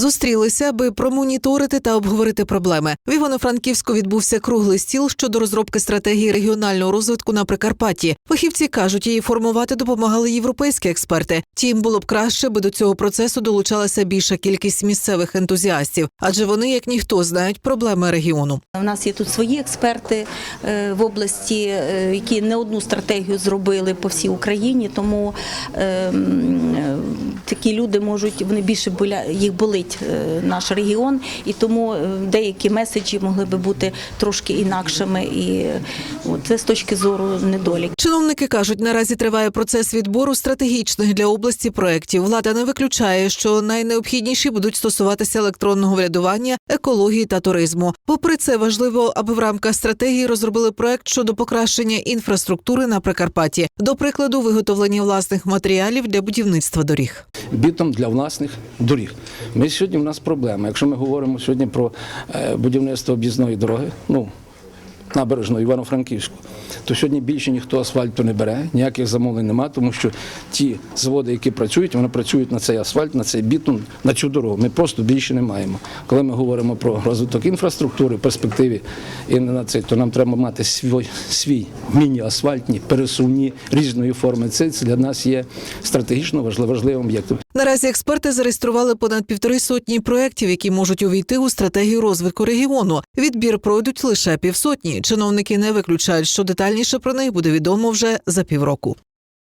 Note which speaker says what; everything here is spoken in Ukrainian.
Speaker 1: Зустрілися, аби промоніторити та обговорити проблеми. В Івано-Франківську відбувся круглий стіл щодо розробки стратегії регіонального розвитку на Прикарпатті. Фахівці кажуть, її формувати допомагали європейські експерти. Тім було б краще, би до цього процесу долучалася більша кількість місцевих ентузіастів, адже вони, як ніхто, знають проблеми регіону.
Speaker 2: У нас є тут свої експерти е, в області, е, які не одну стратегію зробили по всій Україні. Тому е, м, е, такі люди можуть вони більше боля їх болить е, наш регіон, і тому е, деякі меседжі могли би бути трошки інакшими. І е, це з точки зору недолік.
Speaker 1: Чиновники кажуть, наразі триває процес відбору стратегічних для області проєктів. Влада не виключає, що найнеобхідніші будуть стосуватися електронного врядування, екології та туризму. Попри це, важливо, аби в рамках стратегії розробили проект щодо покращення інфраструктури на Прикарпатті, до прикладу, виготовлення власних матеріалів для будівництва доріг.
Speaker 3: Бітом для власних доріг. Ми сьогодні у нас проблема. Якщо ми говоримо сьогодні про е, будівництво об'їзної дороги, ну набережної Івано-Франківську, то сьогодні більше ніхто асфальту не бере, ніяких замовлень немає, тому що ті заводи, які працюють, вони працюють на цей асфальт, на цей бітум, на цю дорогу. Ми просто більше не маємо. Коли ми говоримо про розвиток інфраструктури перспективі і на це, то нам треба мати свій, свій міні-асфальтні, пересувні різної форми. Це для нас є стратегічно важливим об'єктом.
Speaker 1: Наразі експерти зареєстрували понад півтори сотні проєктів, які можуть увійти у стратегію розвитку регіону. Відбір пройдуть лише півсотні. Чиновники не виключають, що детальніше про них буде відомо вже за півроку.